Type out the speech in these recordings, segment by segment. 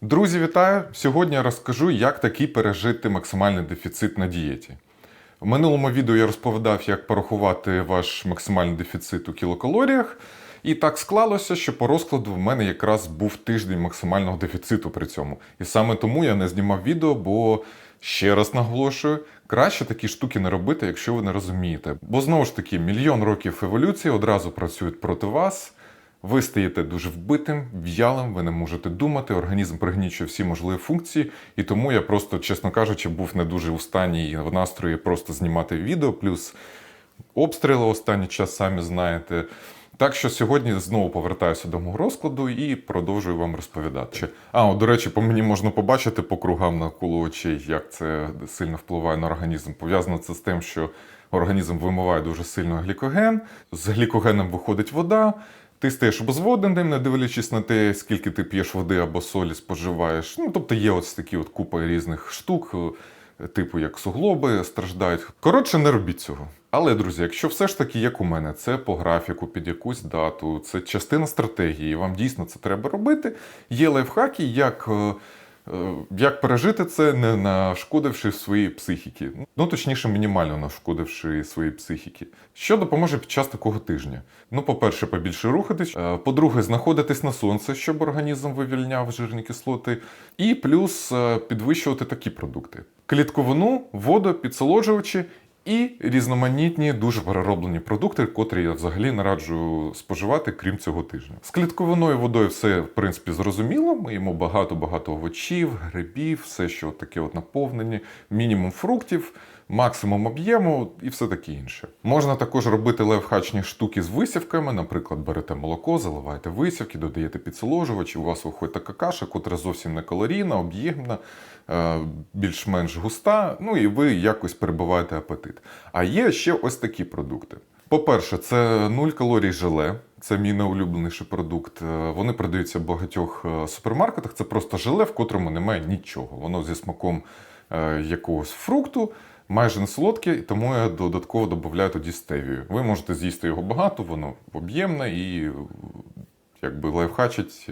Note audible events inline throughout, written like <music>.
Друзі, вітаю! Сьогодні я розкажу, як таки пережити максимальний дефіцит на дієті. В минулому відео я розповідав, як порахувати ваш максимальний дефіцит у кілокалоріях. І так склалося, що по розкладу в мене якраз був тиждень максимального дефіциту при цьому. І саме тому я не знімав відео, бо ще раз наголошую, краще такі штуки не робити, якщо ви не розумієте. Бо знову ж таки, мільйон років еволюції одразу працюють проти вас. Ви стаєте дуже вбитим, в'ялим, ви не можете думати, організм пригнічує всі можливі функції, і тому я просто, чесно кажучи, був не дуже у стані і в настрої просто знімати відео, плюс обстріли останній час, самі знаєте. Так що сьогодні знову повертаюся до мого розкладу і продовжую вам розповідати. А, от, до речі, по мені можна побачити по кругам навколо очей, як це сильно впливає на організм. Пов'язано це з тим, що організм вимиває дуже сильно глікоген, з глікогеном виходить вода. Ти стаєш безводним, не дивлячись на те, скільки ти п'єш води або солі споживаєш. Ну, тобто є ось такі от купа різних штук, е, типу як суглоби страждають. Коротше, не робіть цього. Але, друзі, якщо все ж таки, як у мене, це по графіку, під якусь дату, це частина стратегії, вам дійсно це треба робити. Є лайфхаки, як. Е, Як пережити це, не нашкодивши своїй психіки, ну точніше, мінімально нашкодивши своїй психіки. Що допоможе під час такого тижня? Ну, по-перше, побільше рухатись. е, По-друге, знаходитись на сонце, щоб організм вивільняв жирні кислоти. І плюс е, підвищувати такі продукти: клітковину, воду, підсолоджувачі і різноманітні дуже перероблені продукти, котрі я взагалі не раджу споживати, крім цього тижня. З клітковиною водою все в принципі зрозуміло. Ми їмо багато-багато овочів, грибів, все, що таке от наповнені, мінімум фруктів. Максимум об'єму і все таке інше. Можна також робити лайфхачні штуки з висівками. Наприклад, берете молоко, заливаєте висівки, додаєте підсоложувач, і у вас виходить така каша, котра зовсім не калорійна, об'ємна, е, більш-менш густа. Ну і ви якось перебиваєте апетит. А є ще ось такі продукти. По-перше, це 0 калорій желе. Це мій найулюбленіший продукт. Е, Вони продаються в багатьох е, супермаркетах. Це просто желе, в котрому немає нічого. Воно зі смаком якогось фрукту, майже не солодке, тому я додатково додаю тоді стевію. Ви можете з'їсти його багато, воно об'ємне і якби лайфхачить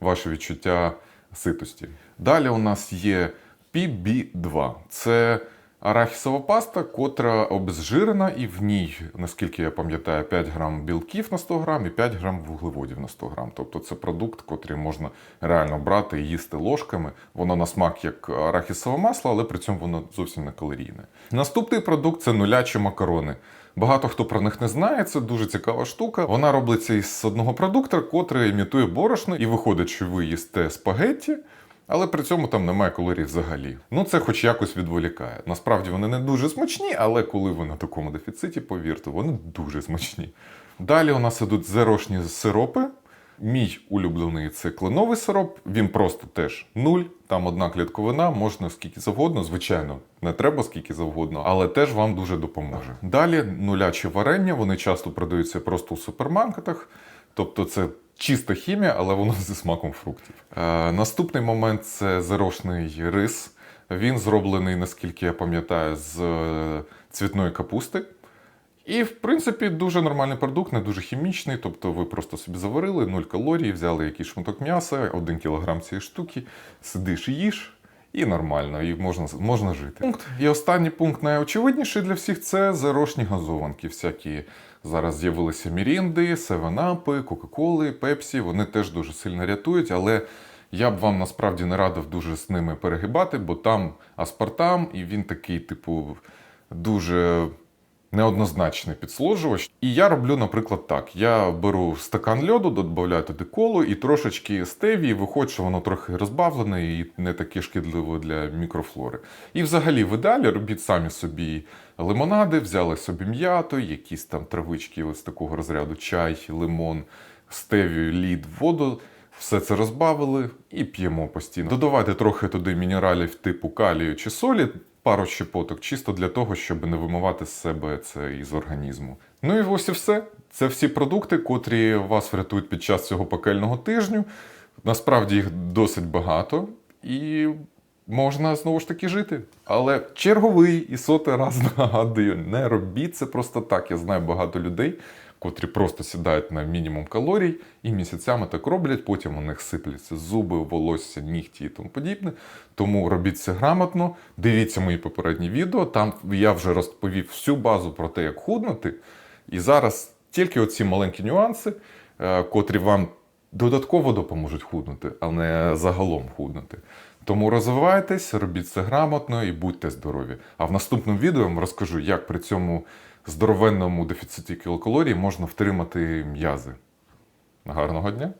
ваше відчуття ситості. Далі у нас є PB2. Це арахісова паста, котра обезжирена, і в ній, наскільки я пам'ятаю, 5 грам білків на 100 грам і 5 грам вуглеводів на 100 грам. Тобто це продукт, котрий можна реально брати і їсти ложками. Воно на смак як арахісове масло, але при цьому воно зовсім не калорійне. Наступний продукт це нулячі макарони. Багато хто про них не знає, це дуже цікава штука. Вона робиться із одного продукту, котрий імітує борошно, і виходить, що ви їсте спагетті, але при цьому там немає калорій взагалі. Ну це хоч якось відволікає. Насправді вони не дуже смачні, але коли ви на такому дефіциті, повірте, вони дуже смачні. Далі у нас ідуть зерошні сиропи. Мій улюблений це кленовий сироп. Він просто теж нуль. Там одна клітковина, можна скільки завгодно. Звичайно, не треба скільки завгодно, але теж вам дуже допоможе. Далі нулячі варення. Вони часто продаються просто у супермаркетах. Тобто це чиста хімія, але воно зі смаком фруктів. Е, наступний момент це зерошний рис. Він зроблений, наскільки я пам'ятаю, з е, цвітної капусти. І, в принципі, дуже нормальний продукт, не дуже хімічний. Тобто ви просто собі заварили 0 калорій, взяли якийсь шматок м'яса, 1 кілограм цієї штуки, сидиш і їш, і нормально, і можна, можна жити. Пункт. І останній пункт найочевидніший для всіх це зарошні газованки. Всякі зараз з'явилися мірінди, севенапи, кока-коли, пепсі. Вони теж дуже сильно рятують, але. Я б вам насправді не радив дуже з ними перегибати, бо там аспартам, і він такий, типу, дуже неоднозначний підсолоджувач. І я роблю, наприклад, так: я беру стакан льоду, додаю туди колу і трошечки стевії, виходить, що воно трохи розбавлене і не таке шкідливе для мікрофлори. І взагалі, в ідеалі робіть самі собі лимонади, взяли собі м'яту, якісь там травички ось такого розряду, чай, лимон, стевію, лід, воду. Все це розбавили і п'ємо постійно. Додавайте трохи туди мінералів типу калію чи солі, пару щепоток, чисто для того, щоб не вимивати з себе це із організму. Ну і ось і все. Це всі продукти, котрі вас врятують під час цього пекельного тижню. Насправді їх досить багато, і можна знову ж таки жити. Але черговий і сотий раз нагадую, <laughs> не робіть це просто так. Я знаю багато людей, котрі просто сідають на мінімум калорій і місяцями так роблять, потім у них сипляться зуби, волосся, нігті і тому подібне. Тому робіть це грамотно, дивіться мої попередні відео. Там я вже розповів всю базу про те, як худнути. І зараз тільки оці маленькі нюанси, е, котрі вам додатково допоможуть худнути, а не загалом худнути. Тому розвивайтесь, робіть це грамотно і будьте здорові. А в наступному відео я вам розкажу, як при цьому здоровенному дефіциті кілокалорій можна втримати м'язи. Гарного дня!